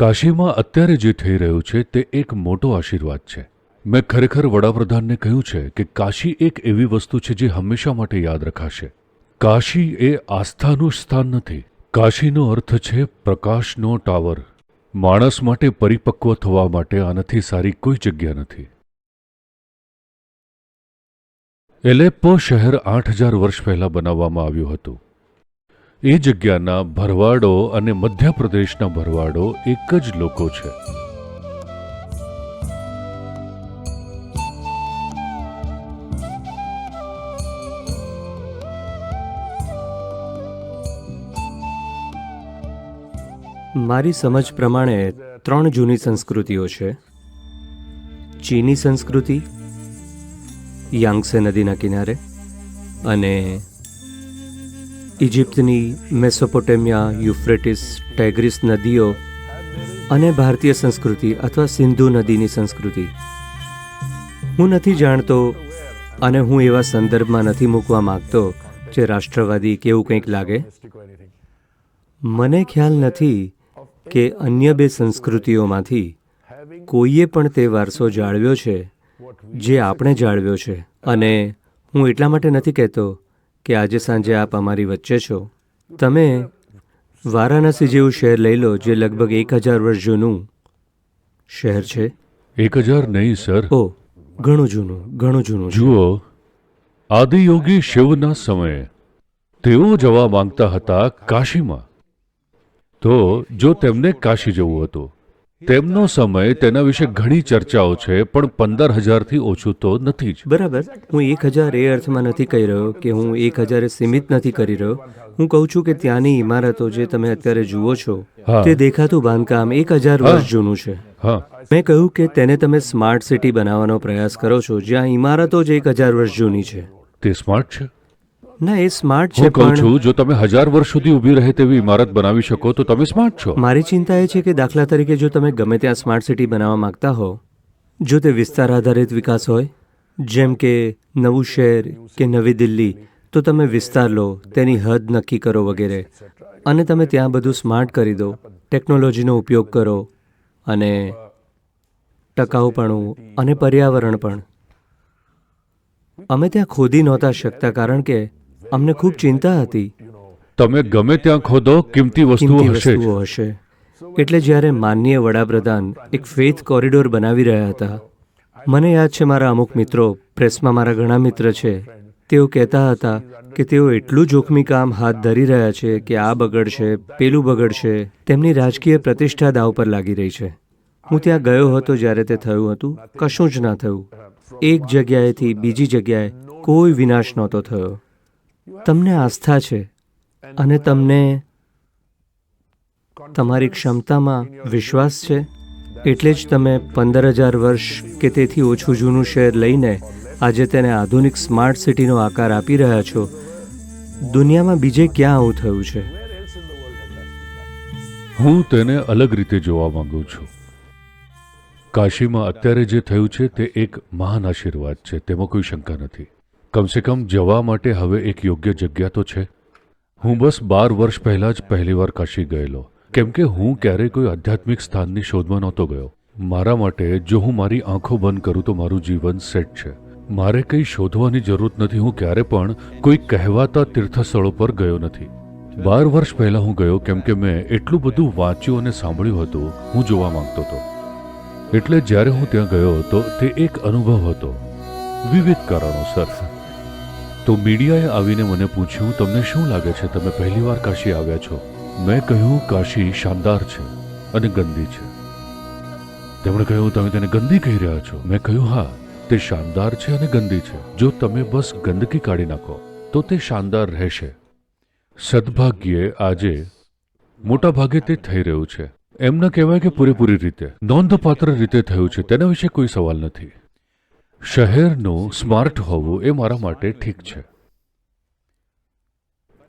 કાશીમાં અત્યારે જે થઈ રહ્યું છે તે એક મોટો આશીર્વાદ છે. મેં ખરેખર વડાપ્રધાનને કહ્યું છે કે કાશી એક એવી વસ્તુ છે જે હંમેશા માટે યાદ રખાશે. કાશી એ આસ્થાનું સ્થાન નથી. કાશીનો અર્થ છે પ્રકાશનો ટાવર. માણસ માટે પરિપક્વ થવા માટે આનાથી સારી કોઈ જગ્યા નથી. એલેપ્પો શહેર આઠ હજાર વર્ષ પહેલા બનાવવામાં આવ્યું હતું. એ જગ્યાના ભરવાડો અને મધ્યપ્રદેશના ભરવાડો એક જ લોકો છે. મારી સમજ પ્રમાણે ત્રણ જૂની સંસ્કૃતિઓ છે. ચીની સંસ્કૃતિ, યાંગસે નદીના કિનારે અને ઇજિપ્તની મેસોપોટેમિયા, યુફ્રેટિસ, ટેગ્રીસ નદીઓ અને ભારતીય સંસ્કૃતિ અથવા સિંધુ નદીની સંસ્કૃતિ. હું નથી જાણતો અને હું એવા સંદર્ભમાં નથી મૂકવા માંગતો જે રાષ્ટ્રવાદી કે એવું કંઈક લાગે. મને ખ્યાલ નથી કે અન્ય બે સંસ્કૃતિઓમાંથી કોઈએ પણ તે વારસો જાળવ્યો છે જે આપણે જાળવ્યો છે. અને હું એટલા માટે નથી કહેતો કે આજે સાંજે આપ અમારી વચ્ચે છો? તમે વારાણસી જેવું શહેર લઈ લો જે લગભગ એક હજાર વર્ષ જૂનું શહેર છે? એક હજાર નહીં સર. ઓ ઘણું જૂનું ઘણું જૂનું જુઓ આદિયોગી શિવના સમયે તેઓ જવા માંગતા હતા કાશીમાં. તો જો તેમને કાશી જવું હતું તેમનો સમય તેના વિશે ઘણી ચર્ચાઓ છે પણ પંદર હજારથી ઓછું તો નથી જ. બરાબર. હું એક હજાર એ અર્થમાં નથી કહી રહ્યો કે હું એક હજાર સીમિત નથી કરી રહ્યો. હું કહું છું કે ત્યાંની ઇમારતો જે તમે અત્યારે જુઓ છો તે દેખાતું બાંધકામ એક હજાર વર્ષ જૂનું છે. હા. મેં કહ્યું કે તેને તમે સ્માર્ટ સિટી બનાવવાનો પ્રયાસ કરો છો જ્યાં ઇમારતો જ એક હજાર વર્ષ જૂની છે. તે સ્માર્ટ છે? ના એ સ્માર્ટ છે હું કહું છું જો તમે હજાર વર્ષ સુધી ઊભી રહે તેવી ઇમારત બનાવી શકો તો તમે સ્માર્ટ છો. મારી ચિંતા એ છે કે દાખલા તરીકે જો તમે ગમે ત્યાં સ્માર્ટ સિટી બનાવવા માંગતા હો જો તે વિસ્તાર આધારિત વિકાસ હોય જેમ કે નવું શહેર કે નવી દિલ્હી તો તમે વિસ્તાર લો તેની હદ નક્કી કરો વગેરે. અને તમે ત્યાં બધું સ્માર્ટ કરી દો ટેકનોલોજીનો ઉપયોગ કરો અને ટકાઉપણું અને પર્યાવરણ પણ. અમે ત્યાં ખોદી નહોતા શકતા કારણ કે અમને ખૂબ ચિંતા હતી. તમે ગમે ત્યાં ખોદો કિંમતી વસ્તુઓ હશે વસ્તુઓ હશે. એટલે જ્યારે માનનીય વડાપ્રધાન એક ફેથ કોરિડોર બનાવી રહ્યા હતા મને યાદ છે મારા અમુક મિત્રો પ્રેસમાં મારા ઘણા મિત્ર છે. તેઓ કહેતા હતા કે તેઓ એટલું જોખમી કામ હાથ ધરી રહ્યા છે કે આ બગડશે પેલું બગડશે. તેમની રાજકીય પ્રતિષ્ઠા દાવ પર લાગી રહી છે. હું ત્યાં ગયો હતો જ્યારે તે થયું હતું. કશું જ ના થયું. એક જગ્યાએથી બીજી જગ્યાએ કોઈ વિનાશ નહોતો થયો. તમને આસ્થા છે અને તમને તમારી ક્ષમતામાં વિશ્વાસ છે? એટલે જ તમે પંદર હજાર વર્ષ કે તેથી ઓછું જૂનું શહેર લઈને આજે તેને આધુનિક સ્માર્ટ સિટીનો આકાર આપી રહ્યા છો. દુનિયામાં બીજે ક્યાં આવું થયું છે? હું તેને અલગ રીતે જોવા માંગુ છું. કાશીમાં અત્યારે જે થયું છે તે એક મહાન આશીર્વાદ છે, તેમાં કોઈ શંકા નથી. કમસે કમ જવા માટે હવે એક યોગ્ય જગ્યા તો છે. હું બસ બાર વર્ષ પહેલાં જ પહેલીવાર કાશી ગયેલો. કેમ કે હું ક્યારેય કોઈ આધ્યાત્મિક સ્થાનની શોધમાં નહોતો ગયો. મારા માટે જો હું મારી આંખો બંધ કરું તો મારું જીવન સેટ છે. મારે કંઈ શોધવાની જરૂર નથી, હું ક્યારે પણ કોઈ કહેવાતા તીર્થસ્થળો પર ગયો નથી. બાર વર્ષ પહેલાં હું ગયો, કેમ કે મેં એટલું બધું વાંચ્યું અને સાંભળ્યું હતું, હું જોવા માંગતો હતો. એટલે જ્યારે હું ત્યાં ગયો હતો તે એક અનુભવ હતો. વિવિધ કારણોસર. તો મીડિયાએ આવીને મને પૂછ્યું, તમને શું લાગે છે? તમે પહેલીવાર કાશી આવ્યા છો? મેં કહ્યું, કાશી શાનદાર છે અને ગંદી છે. તેમણે કહ્યું, તમે તેને ગંદી કહી રહ્યા છો? મેં કહ્યું, હા, તે શાનદાર છે અને ગંદી છે. જો તમે બસ ગંદકી કાઢી નાખો, તો તે શાનદાર રહેશે. સદભાગ્યે આજે મોટા ભાગે તે થઈ રહ્યું છે. એમ ન કહેવાય કે પૂરેપૂરી રીતે. નોંધપાત્ર રીતે થયું છે. તેના વિશે કોઈ સવાલ નથી. શહેરનું સ્માર્ટ હોવું એ મારા માટે ઠીક છે.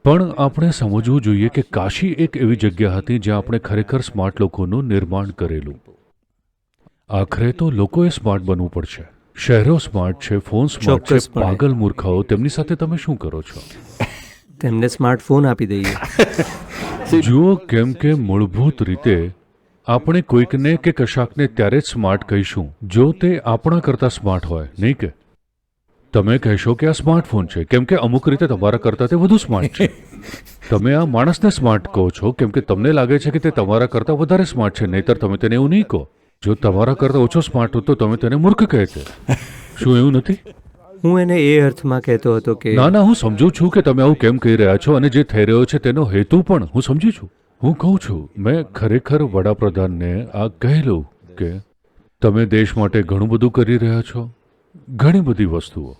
પણ આપણે સમજવું જોઈએ કે કાશી એક એવી જગ્યા હતી જ્યાં આપણે ખરેખર સ્માર્ટ લોકોનું નિર્માણ કરેલું. આખરે તો લોકોએ સ્માર્ટ બનવું પડશે. શહેરો સ્માર્ટ છે ફોન સ્માર્ટ છે પાગલ મૂર્ખાઓ તેમની સાથે તમે શું કરો છો? તેમને સ્માર્ટફોન આપી દઈએ. જુઓ કેમ કે મૂળભૂત રીતે આપણે કોઈકને કે કશાકને ત્યારે જ સ્માર્ટ કહીશું જો તે આપણા કરતાં સ્માર્ટ હોય નહીં કે? તમે કહેશો કે આ સ્માર્ટફોન છે કેમ કે અમુક રીતે તમારા કરતાં તે વધુ સ્માર્ટ છે. તમે આ માણસને સ્માર્ટ કહો છો કેમ કે તમને લાગે છે કે તે તમારા કરતાં વધારે સ્માર્ટ છે નહીતર તમે તેને એવું નહીં કહો. જો તમારા કરતાં ઓછો સ્માર્ટ હોત તો તમે તેને મૂર્ખ કહેતે. શું એવું નથી? હું એને એ અર્થમાં કહેતો હતો કે ના ના હું સમજુ છું કે તમે આવું કેમ કહી રહ્યા છો અને જે થઈ રહ્યો છે તેનો હેતુ પણ હું સમજી છું. હું કહું છું, મેં ખરેખર વડાપ્રધાનને આ કહેલું કે તમે દેશ માટે ઘણું બધું કરી રહ્યા છો, ઘણી બધી વસ્તુઓ.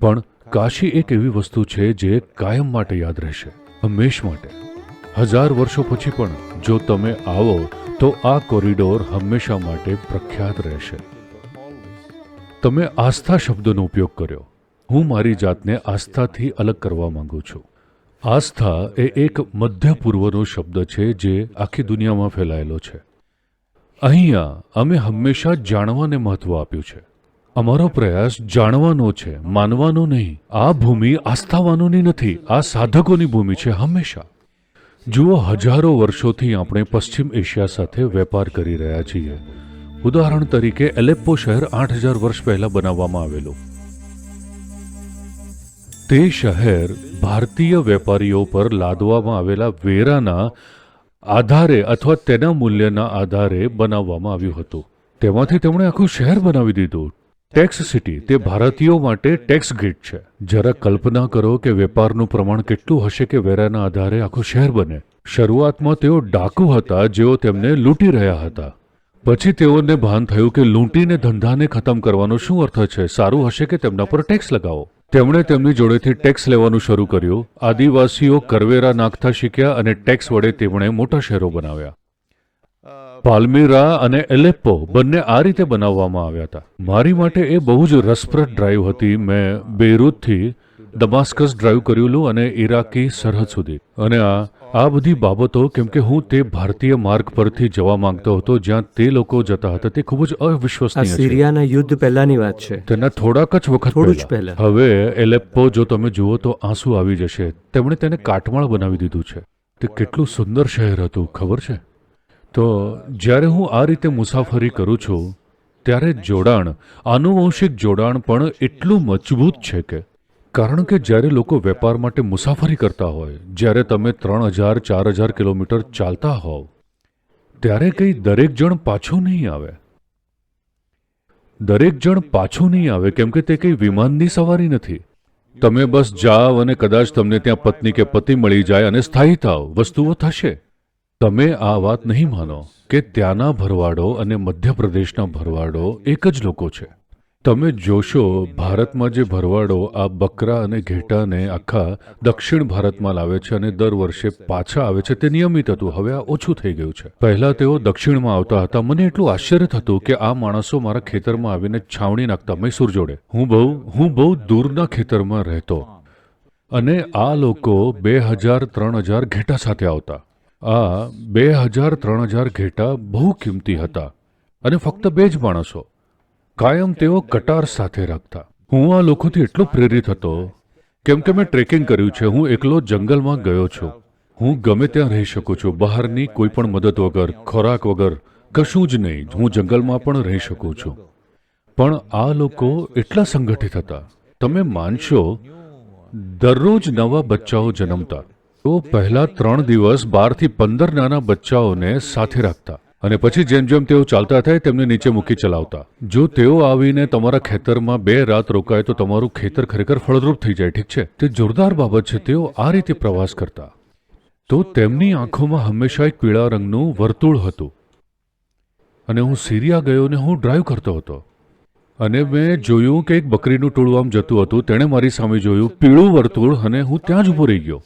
પણ કાશી એક એવી વસ્તુ છે જે કાયમ માટે યાદ રહેશે, હંમેશ માટે. હજાર વર્ષો પછી પણ જો તમે આવો, તો આ કોરિડોર હંમેશા માટે પ્રખ્યાત રહેશે. તમે આસ્થા શબ્દનો ઉપયોગ કર્યો. હું મારી જાતને આસ્થાથી અલગ કરવા માંગુ છું. આસ્થા એ એક મધ્ય પૂર્વનો શબ્દ છે જે આખી દુનિયામાં ફેલાયેલો છે. અહીંયા અમે હંમેશા જાણવાને મહત્વ આપ્યું છે. અમારો પ્રયાસ જાણવાનો છે, માનવાનો નહીં. આ ભૂમિ આસ્થાવાનોની નથી, આ સાધકોની ભૂમિ છે હંમેશા. જુઓ, હજારો વર્ષોથી આપણે પશ્ચિમ એશિયા સાથે વેપાર કરી રહ્યા છીએ. ઉદાહરણ તરીકે એલેપ્પો શહેર આઠ હજાર વર્ષ પહેલા બનાવવામાં આવેલું. તે શહેર ભારતીય વેપારીઓ પર લાદવામાં આવેલા વેરાના આધારે અથવા તેના મૂલ્યના આધારે બનાવવામાં આવ્યું હતું. તેમાંથી તેમણે આખું શહેર બનાવી દીધું. ટેક્સ સિટી તે ભારતીયો માટે ટેક્સ ગેટ છે. જરા કલ્પના કરો કે વેપારનું પ્રમાણ કેટલું હશે કે વેરાના આધારે આખું શહેર બને. શરૂઆતમાં તેઓ ડાકુ હતા, જેઓ તેમને લૂંટી રહ્યા હતા. પછી તેઓને ભાન થયું કે લૂંટીને ધંધાને ખતમ કરવાનો શું અર્થ છે? સારું હશે કે તેમના પર ટેક્સ લગાવો. તેમણે તેમની જોડેથી ટેક્સ લેવાનું શરૂ કર્યું. આદિવાસીઓ કરવેરા નાખતા શીખ્યા અને ટેક્સ વડે તેમણે મોટા શહેરો બનાવ્યા. પાલ્મીરા અને એલેપ્પો બંને આ રીતે બનાવવામાં આવ્યા હતા. મારી માટે એ બહુ જ રસપ્રદ ડ્રાઈવ હતી. મેં બેરૂતથી દમાસ્કસ ડ્રાઈવ કરેલું અને ઈરાકી સરહદ સુધી. અને આ આ બધી બાબતો કેમ કે હું તે ભારતીય માર્ગ પરથી જવા માંગતો હતો જ્યાં તે લોકો જતા હતા તે ખૂબ જ અવિશ્વસનીય છે. સિરિયાના યુદ્ધ પહેલાની વાત છે. તેના થોડાક જ વખત થોડું જ પહેલા. હવે એલેપ્પો જો તમે જુઓ તો આંસુ આવી જશે. તેમણે તેને કાટમાળ બનાવી દીધું છે. તે કેટલું સુંદર શહેર હતું ખબર છે? તો જ્યારે હું આ રીતે મુસાફરી કરું છું ત્યારે જોડાણ આનુવંશિક જોડાણ પણ એટલું મજબૂત છે કે કારણ કે જ્યારે લોકો વેપાર માટે મુસાફરી કરતા હોય, જ્યારે તમે ત્રણ હજાર, ચાર હજાર કિલોમીટર ચાલતા હોવ, ત્યારે કંઈ દરેક જણ પાછું નહીં આવે. દરેક જણ પાછું નહીં આવે, કેમ કે તે કંઈ વિમાનની સવારી નથી. તમે બસ જાઓ અને કદાચ તમને ત્યાં પત્ની કે પતિ મળી જાય અને સ્થાયી થાવ વસ્તુઓ થશે. તમે આ વાત નહીં માનો કે ત્યાંના ભરવાડો અને મધ્યપ્રદેશના ભરવાડો એક જ લોકો છે. તમે જોશો, ભારતમાં જે ભરવાડો આ બકરા અને ઘેટાને આખા દક્ષિણ ભારતમાં લાવે છે અને દર વર્ષે પાછા આવે છે તે નિયમિત હતું, હવે આ ઓછું થઈ ગયું છે. પહેલા તેઓ દક્ષિણમાં આવતા હતા. મને એટલું આશ્ચર્ય થતું કે આ માણસો મારા ખેતરમાં આવીને છાવણી નાખતા મૈસૂર જોડે. હું બહુ હું બહુ દૂરના ખેતરમાં રહેતો અને આ લોકો બે હજાર ત્રણ હજાર ઘેટા સાથે આવતા. આ બે હજાર ત્રણ હજાર ઘેટા બહુ કિંમતી હતા અને ફક્ત બે જ માણસો. કાયમ તેઓ કટાર સાથે રાખતા. હું આ લોકોથી એટલો પ્રેરિત હતો, કેમ કે મેં ટ્રેકિંગ કર્યું છે, હું એકલો જંગલમાં ગયો છું. હું ગમે ત્યાં રહી શકું છું, બહારની કોઈ પણ મદદ વગર, ખોરાક વગર, કશું જ નહીં, હું જંગલમાં પણ રહી શકું છું. પણ આ લોકો એટલા સંગઠિત હતા. તમે માનશો, દરરોજ નવા બચ્ચાઓ જન્મતા. તો પહેલા ત્રણ દિવસ બારથી પંદર નાના બચ્ચાઓને સાથે રાખતા. અને પછી જેમ જેમ તેઓ ચાલતા થાય તેમને નીચે મૂકી ચલાવતા. જો તેઓ આવીને તમારા ખેતરમાં બે રાત રોકાય તો તમારું ખેતર ખરેખર ફળદ્રુપ થઈ જાય, ઠીક છે? તે જોરદાર બાબત છે, તેઓ આ રીતે પ્રવાસ કરતા. તો તેમની આંખોમાં હંમેશા એક પીળા રંગનું વર્તુળ હતું. અને હું સિરિયા ગયો ને હું ડ્રાઈવ કરતો હતો. અને મેં જોયું કે એક બકરીનું ટોળું આમ જતું હતું, તેણે મારી સામે જોયું પીળું વર્તુળ અને હું ત્યાં જ ઊભો રહી ગયો.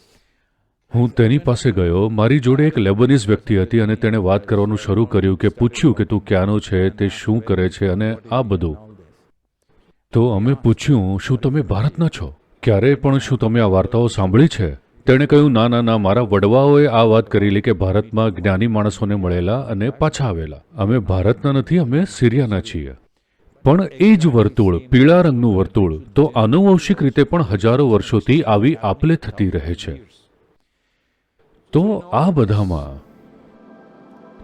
હું તેની પાસે ગયો. મારી જોડે એક લેબનીઝ વ્યક્તિ હતી અને તેણે વાત કરવાનું શરૂ કર્યું કે પૂછ્યું કે તું ક્યાંનો છે, તે શું કરે છે અને આ બધું. તો અમે પૂછ્યું, શું તમે ભારતના છો? ક્યારે પણ શું તમે આ વાર્તાઓ સાંભળી છે? તેણે કહ્યું, ના ના ના, મારા વડવાઓએ આ વાત કરેલી કે ભારતમાં જ્ઞાની માણસોને મળેલા અને પાછા આવેલા. અમે ભારતના નથી, અમે સિરિયાના છીએ. પણ એ જ વર્તુળ, પીળા રંગનું વર્તુળ, તો આનુવંશિક રીતે પણ હજારો વર્ષોથી આવી આપલે થતી રહે છે. તો આ બધામાં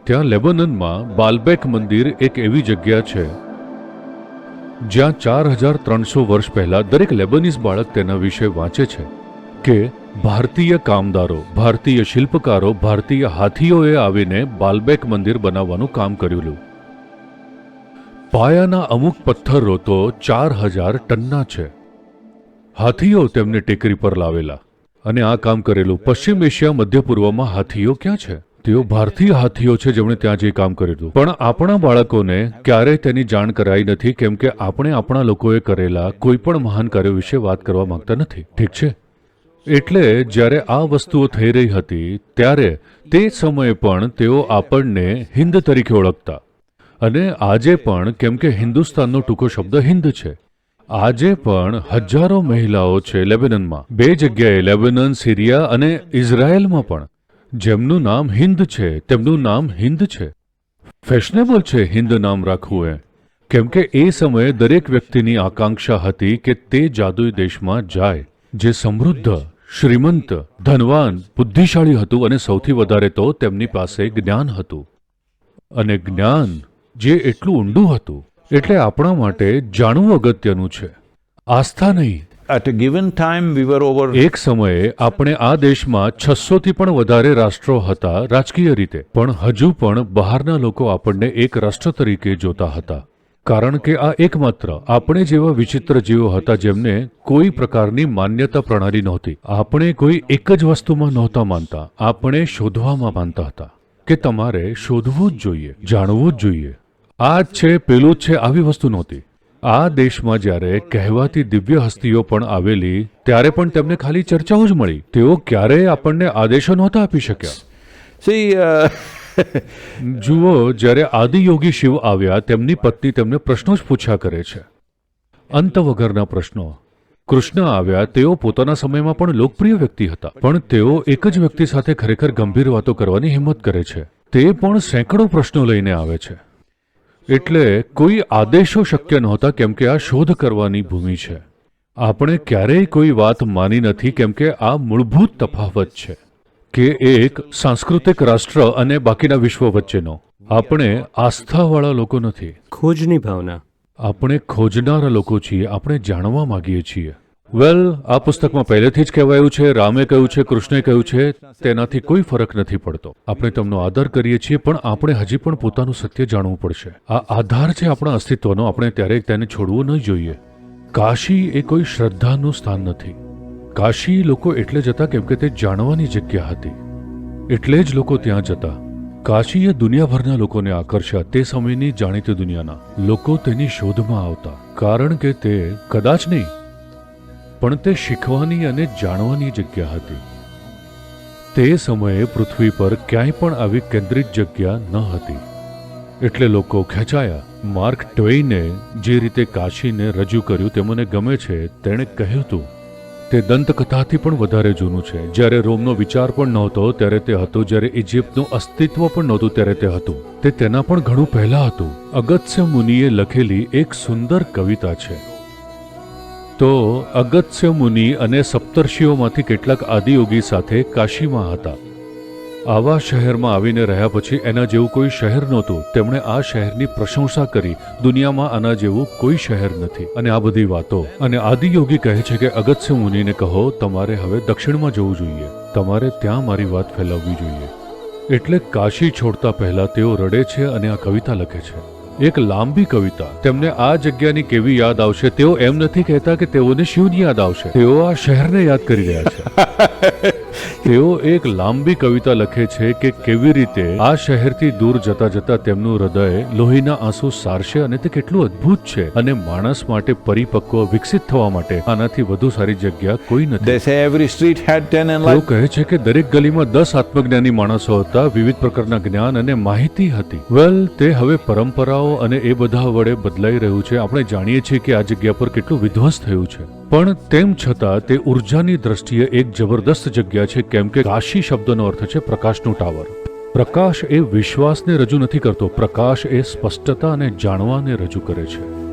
ત્યાં લેબનનમાં બાલબેક મંદિર એક એવી જગ્યા છે, જ્યાં ચાર હજાર ત્રણસો વર્ષ પહેલા દરેક લેબનીઝ બાળક તેના વિશે વાંચે છે કે ભારતીય કામદારો, ભારતીય શિલ્પકારો, ભારતીય હાથીઓએ આવીને બાલબેક મંદિર બનાવવાનું કામ કર્યું પાયાના અમુક પથ્થરો તો ચાર હજાર ટનના છે. હાથીઓ તેમને ટેકરી પર લાવેલા. અને આ કામ કરેલું પશ્ચિમ એશિયા મધ્ય પૂર્વમાં હાથીઓ ક્યાં છે? તેઓ ભારતીય હાથીઓ છે જેમણે ત્યાં જઈ કામ કરેલું. પણ આપણા બાળકોને ક્યારેય તેની જાણ કરાઈ નથી, કેમ કે આપણે આપણા લોકોએ કરેલા કોઈ પણ મહાન કાર્યો વિશે વાત કરવા માંગતા નથી. ઠીક છે? એટલે જ્યારે આ વસ્તુઓ થઈ રહી હતી, ત્યારે તે સમયે પણ તેઓ આપણને હિન્દ તરીકે ઓળખતા. અને આજે પણ, કેમ કે હિન્દુસ્તાનનો ટૂંકો શબ્દ હિન્દ છે. આજે પણ હજારો મહિલાઓ છે લેબેનનમાં. બે જગ્યાએ લેબેનન, સિરિયા અને ઇઝરાયલમાં પણ. જેમનું નામ હિન્દ છે, તેમનું નામ હિન્દ છે. ફેશનેબલ છે હિન્દ નામ રાખવું એ. કેમ કે એ સમયે દરેક વ્યક્તિની આકાંક્ષા હતી કે તે જાદુઈ દેશમાં જાય, જે સમૃદ્ધ, શ્રીમંત, ધનવાન, બુદ્ધિશાળી હતું અને સૌથી વધારે તો તેમની પાસે જ્ઞાન હતું. અને જ્ઞાન જે એટલું ઊંડું હતું એટલે આપણા માટે જાણવું અગત્યનું છે. આસ્થા નહીં. At given time we were over એક સમયે આપણે આ દેશમાં છસો થી પણ વધારે રાષ્ટ્રો હતા રાજકીય રીતે. પણ હજુ પણ બહારના લોકો આપણને એક રાષ્ટ્ર તરીકે જોતા હતા. કારણ કે આ એકમાત્ર આપણે જેવા વિચિત્ર જીવો હતા જેમને કોઈ પ્રકારની માન્યતા પ્રણાલી નહોતી. આપણે કોઈ એક જ વસ્તુમાં નહોતા માનતા. આપણે શોધવામાં માનતા હતા કે તમારે શોધવું જ જોઈએ જાણવું જ જોઈએ. આ જ છે પેલું જ છે આવી વસ્તુ નહોતી. આ દેશમાં જ્યારે કહેવાતી દિવ્ય હસ્તીઓ પણ આવેલી ત્યારે પણ તેમને ખાલી ચર્ચાઓ જ મળી. તેઓ ક્યારેય આપણને આદેશો નહોતા આપી શક્યા. See, uh, જુઓ જ્યારે આદિયોગી શિવ આવ્યા તેમની પત્ની તેમને પ્રશ્નો જ પૂછ્યા કરે છે. અંત વગરના પ્રશ્નો. કૃષ્ણ આવ્યા તેઓ પોતાના સમયમાં પણ લોકપ્રિય વ્યક્તિ હતા. પણ તેઓ એક જ વ્યક્તિ સાથે ખરેખર ગંભીર વાતો કરવાની હિંમત કરે છે. તે પણ સેંકડો પ્રશ્નો લઈને આવે છે. એટલે કોઈ આદેશો શક્ય નહોતા કેમ કે આ શોધ કરવાની ભૂમિ છે. આપણે ક્યારેય કોઈ વાત માની નથી કેમ કે આ મૂળભૂત તફાવત છે કે એક સાંસ્કૃતિક રાષ્ટ્ર અને બાકીના વિશ્વ વચ્ચેનો. આપણે આસ્થાવાળા લોકો નથી. ખોજની ભાવના. આપણે ખોજનારા લોકો છીએ. આપણે જાણવા માગીએ છીએ. વેલ આ પુસ્તકમાં પહેલેથી જ કહેવાયું છે, રામે કહ્યું છે, કૃષ્ણે કહ્યું છે, તેનાથી કોઈ ફરક નથી પડતો. આપણે તેમનો આદર કરીએ છીએ, પણ આપણે હજી પણ પોતાનું સત્ય જાણવું પડશે. આ આધાર છે આપણા અસ્તિત્વનો, આપણે ત્યારે તેને છોડવું નહીં જોઈએ. કાશી એ કોઈ શ્રદ્ધાનું સ્થાન નથી. કાશી લોકો એટલે જતા કેમ કે તે જાણવાની જગ્યા હતી. એટલે જ લોકો ત્યાં જતા. કાશી એ દુનિયાભરના લોકોને આકર્ષ્યા, તે સમયની જાણીતી દુનિયાના. લોકો તેની શોધમાં આવતા, કારણ કે તે કદાચ નહીં પણ તે શીખવાની અને જાણવાની જગ્યા હતી. તે સમયે પૃથ્વી પર ક્યાંય પણ આવી કેન્દ્રિત જગ્યા ન હતી. એટલે લોકો ખેંચાયા. માર્ક ટ્વેઈને જે રીતે કાશીને રજૂ કર્યું તે મને ગમે છે, તેણે કહ્યું હતું તે દંતકથાથી પણ વધારે જૂનું છે. જ્યારે રોમનો વિચાર પણ નહોતો, ત્યારે તે હતો. જ્યારે ઇજિપ્તનું અસ્તિત્વ પણ નહોતું, ત્યારે તે હતું. તે તેના પણ ઘણું પહેલા હતું. અગત્ય મુનિએ લખેલી એક સુંદર કવિતા છે. તો અગત્ય મુનિ અને સપ્તર્ષિઓમાંથી કેટલાક આદિયોગી સાથે કાશીમાં હતા. આવા શહેરમાં આવીને રહ્યા પછી એના જેવું કોઈ શહેર નહોતું. તેમણે આ શહેરની પ્રશંસા કરી. દુનિયામાં આના જેવું કોઈ શહેર નથી. અને આ બધી વાતો. અને આદિયોગી કહે છે કે, અગત્ય મુનિને કહો, તમારે હવે દક્ષિણમાં જવું જોઈએ. તમારે ત્યાં મારી વાત ફેલાવવી જોઈએ. એટલે કાશી છોડતા પહેલા તેઓ રડે છે અને આ કવિતા લખે છે. એક લાંબી કવિતા. તેમને આ જગ્યાની કેવી યાદ આવશે તેઓ એમ નથી કહેતા કે તેઓને શિવની યાદ આવશે. તેઓ આ શહેરને યાદ કરી રહ્યા છે. તેઓ એક લાંબી કવિતા લખે છે કે કેવી રીતે આ શહેરથી દૂર જતા જતા તેમનું હૃદય લોહીના આંસુ સારશે અને તે કેટલું અદ્ભુત છે અને માણસ માટે પરિપક્વ વિકસિત થવા માટે આનાથી વધુ સારી જગ્યા કોઈ નથી. Every street had 10 તેઓ enlightened. કહે છે કે દરેક ગલીમાં દસ આત્મજ્ઞાની માણસો હતા વિવિધ પ્રકારના જ્ઞાન અને માહિતી હતી. વેલ તે હવે પરંપરાઓ અને એ બધા વડે બદલાઈ રહ્યું છે. આપણે જાણીએ છીએ કે આ જગ્યા પર કેટલું વિધ્વંસ થયું છે. પણ તેમ છતાં તે ઉર્જાની દ્રષ્ટિએ એક જબરદસ્ત જગ્યા છે, કેમ કે કાશી શબ્દનો અર્થ છે પ્રકાશનું ટાવર. પ્રકાશ એ વિશ્વાસને રજૂ નથી કરતો, પ્રકાશ એ સ્પષ્ટતા અને જાણવાને રજૂ કરે છે.